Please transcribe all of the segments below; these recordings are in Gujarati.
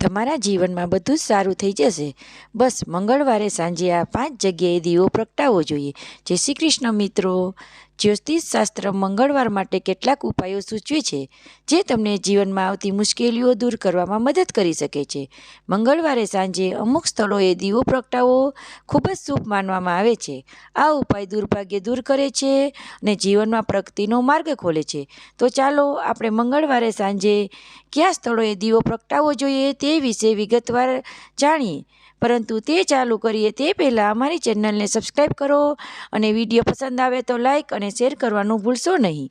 તમારા જીવનમાં બધું જ સારું થઈ જશે. બસ મંગળવારે સાંજે આ પાંચ જગ્યાએ દીવો પ્રગટાવવો જોઈએ. જય શ્રી કૃષ્ણ મિત્રો. જ્યોતિષ શાસ્ત્ર મંગળવાર માટે કેટલાક ઉપાયો સૂચવે છે, જે તમને જીવનમાં આવતી મુશ્કેલીઓ દૂર કરવામાં મદદ કરી શકે છે. મંગળવારે સાંજે અમુક સ્થળોએ દીવો પ્રગટાવવો ખૂબ જ શુભ માનવામાં આવે છે. આ ઉપાય દુર્ભાગ્ય દૂર કરે છે અને જીવનમાં પ્રગતિનો માર્ગ ખોલે છે. તો ચાલો આપણે મંગળવારે સાંજે કયા સ્થળોએ દીવો પ્રગટાવવો જોઈએ તે વિશે વિગતવાર જાણીએ. પરંતુ તે ચાલુ કરીએ તે પહેલાં અમારી ચેનલને સબસ્ક્રાઈબ કરો અને વીડિયો પસંદ આવે તો લાઈક અને શેર કરવાનું ભૂલશો નહીં.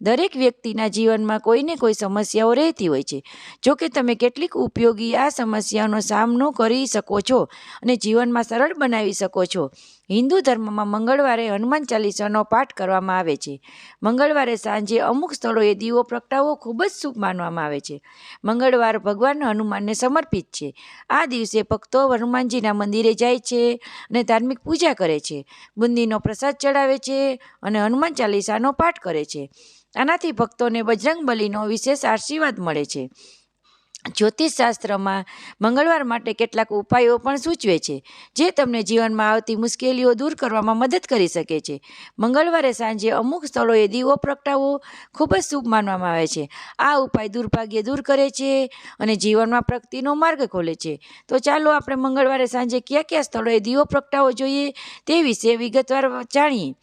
દરેક વ્યક્તિના જીવનમાં કોઈને કોઈ સમસ્યાઓ રહેતી હોય છે. જો કે તમે કેટલીક ઉપયોગી આ સમસ્યાઓનો સામનો કરી શકો છો અને જીવનમાં સરળ બનાવી શકો છો. હિન્દુ ધર્મમાં મંગળવારે હનુમાન ચાલીસાનો પાઠ કરવામાં આવે છે. મંગળવારે સાંજે અમુક સ્થળોએ દીવો પ્રગટાવવો ખૂબ જ શુભ માનવામાં આવે છે. મંગળવાર ભગવાન હનુમાનને સમર્પિત છે. આ દિવસે ભક્તો હનુમાનજીના મંદિરે જાય છે અને ધાર્મિક પૂજા કરે છે. બુંદીનો પ્રસાદ ચડાવે છે અને હનુમાન ચાલીસાનો પાઠ કરે છે. આનાથી ભક્તોને બજરંગ બલીનો વિશેષ આશીર્વાદ મળે છે. જ્યોતિષશાસ્ત્રમાં મંગળવાર માટે કેટલાક ઉપાયો પણ સૂચવે છે, જે તમને જીવનમાં આવતી મુશ્કેલીઓ દૂર કરવામાં મદદ કરી શકે છે. મંગળવારે સાંજે અમુક સ્થળોએ દીવો પ્રગટાવવો ખૂબ જ શુભ માનવામાં આવે છે. આ ઉપાય દુર્ભાગ્ય દૂર કરે છે અને જીવનમાં પ્રગતિનો માર્ગ ખોલે છે. તો ચાલો આપણે મંગળવારે સાંજે કયા કયા સ્થળોએ દીવો પ્રગટાવવો જોઈએ તે વિશે વિગતવાર જાણીએ.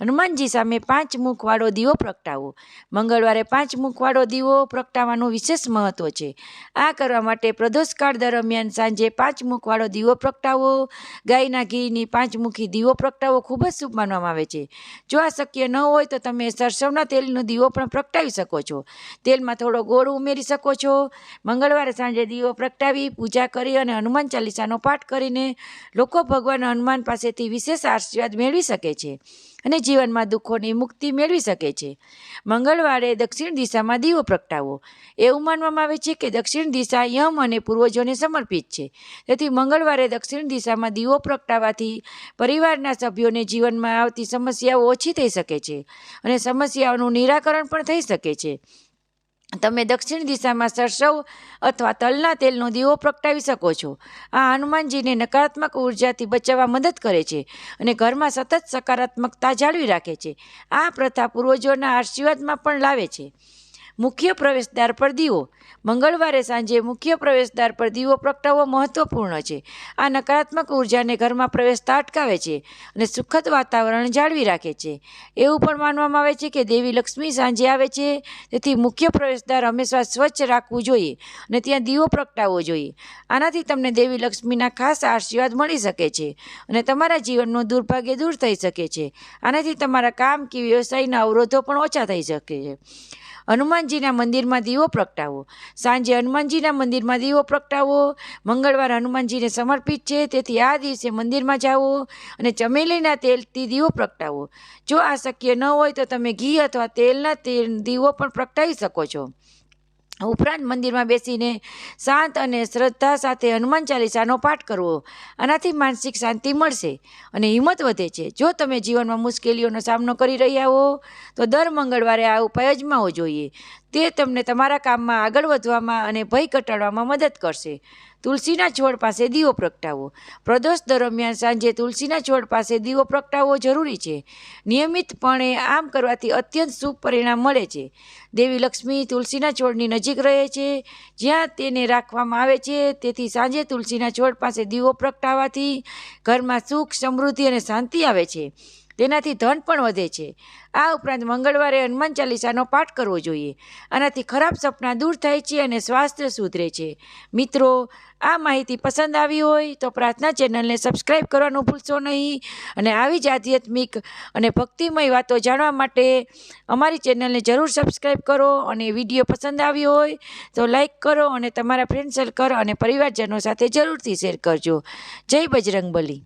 હનુમાનજી સામે પાંચ મુખવાળો દીવો પ્રગટાવો. મંગળવારે પાંચ મુખવાળો દીવો પ્રગટાવવાનું વિશેષ મહત્ત્વ છે. આ કરવા માટે પ્રદોષકાળ દરમિયાન સાંજે પાંચ મુખવાળો દીવો પ્રગટાવો. ગાયના ઘીની પાંચમુખી દીવો પ્રગટાવો ખૂબ જ શુભ માનવામાં આવે છે. જો આ શક્ય ન હોય તો તમે સરસવના તેલનો દીવો પણ પ્રગટાવી શકો છો. તેલમાં થોડો ગોળ ઉમેરી શકો છો. મંગળવારે સાંજે દીવો પ્રગટાવી, પૂજા કરી અને હનુમાન ચાલીસાનો પાઠ કરીને લોકો ભગવાન હનુમાન પાસેથી વિશેષ આશીર્વાદ મેળવી શકે છે. અને જીવનમાં દુઃખોની મુક્તિ મેળવી શકે છે. મંગળવારે દક્ષિણ દિશામાં દીવો પ્રગટાવો એવું માનવામાં આવે છે કે દક્ષિણ દિશા યમ અને પૂર્વજોને સમર્પિત છે. તેથી મંગળવારે દક્ષિણ દિશામાં દીવો પ્રગટાવવાથી પરિવારના સભ્યોને જીવનમાં આવતી સમસ્યાઓ ઓછી થઈ શકે છે અને સમસ્યાઓનું નિરાકરણ પણ થઈ શકે છે. તમે દક્ષિણ દિશામાં સરસવ અથવા તલના તેલનો દીવો પ્રગટાવી શકો છો. આ હનુમાનજીને નકારાત્મક ઉર્જાથી બચાવવા મદદ કરે છે અને ઘરમાં સતત સકારાત્મકતા જાળવી રાખે છે. આ પ્રથા પૂર્વજોના આશીર્વાદમાં પણ લાવે છે. મુખ્ય પ્રવેશદ્વાર પર દીવો. મંગળવારે સાંજે મુખ્ય પ્રવેશદ્વાર પર દીવો પ્રગટાવવો મહત્વપૂર્ણ છે. આ નકારાત્મક ઉર્જાને ઘરમાં પ્રવેશતા અટકાવે છે અને સુખદ વાતાવરણ જાળવી રાખે છે. એવું પણ માનવામાં આવે છે કે દેવી લક્ષ્મી સાંજે આવે છે, તેથી મુખ્ય પ્રવેશદ્વાર હંમેશા સ્વચ્છ રાખવું જોઈએ અને ત્યાં દીવો પ્રગટાવવો જોઈએ. આનાથી તમને દેવી લક્ષ્મીના ખાસ આશીર્વાદ મળી શકે છે અને તમારા જીવનનું દુર્ભાગ્ય દૂર થઈ શકે છે. આનાથી તમારા કામ કે વ્યવસાયના અવરોધો પણ ઓછા થઈ શકે છે. હનુમાનજીના મંદિરમાં દીવો પ્રગટાવો. સાંજે હનુમાનજીના મંદિરમાં દીવો પ્રગટાવો. મંગળવાર હનુમાનજીને સમર્પિત છે. તેથી આ દિવસે મંદિરમાં જાઓ અને ચમેલીના તેલથી દીવો પ્રગટાવો. જો આ શક્ય ન હોય તો તમે ઘી અથવા તેલના તેલ દીવો પણ પ્રગટાવી શકો છો. ઉપરાંત મંદિરમાં બેસીને શાંત અને શ્રદ્ધા સાથે હનુમાન ચાલીસાનો પાઠ કરવો. આનાથી માનસિક શાંતિ મળશે અને હિંમત વધે છે. જો તમે જીવનમાં મુશ્કેલીઓનો સામનો કરી રહ્યા હો, તો દર મંગળવારે આ ઉપાય અજમાવો જોઈએ. તે તમને તમારા કામમાં આગળ વધવામાં અને ભય ઘટાડવામાં મદદ કરશે. તુલસીના છોડ પાસે દીવો પ્રગટાવો પ્રદોષ દરમિયાન સાંજે તુલસીના છોડ પાસે દીવો પ્રગટાવવો જરૂરી છે. નિયમિતપણે આમ કરવાથી અત્યંત શુભ પરિણામ મળે છે. દેવી લક્ષ્મી તુલસીના છોડની નજીક રહે છે. જ્યાં તેને રાખવામાં આવે છે, તેથી સાંજે તુલસીના છોડ પાસે દીવો પ્રગટાવવાથી ઘરમાં સુખ, સમૃદ્ધિ અને શાંતિ આવે છે. તેનાથી ધન પણ વધે છે. આ ઉપરાંત મંગળવારે હનુમાન ચાલીસાનો પાઠ કરવો જોઈએ. આનાથી ખરાબ સપના દૂર થાય છે અને સ્વાસ્થ્ય સુધરે છે. મિત્રો, આ માહિતી પસંદ આવી હોય તો પ્રાર્થના ચેનલને સબસ્ક્રાઈબ કરવાનું ભૂલશો નહીં અને આવી જ આધ્યાત્મિક અને ભક્તિમય વાતો જાણવા માટે અમારી ચેનલને જરૂર સબસ્ક્રાઈબ કરો અને વીડિયો પસંદ આવ્યો હોય તો લાઈક કરો અને તમારા ફ્રેન્ડ સર્કલ અને પરિવારજનો સાથે જરૂરથી શેર કરજો. જય બજરંગબલી.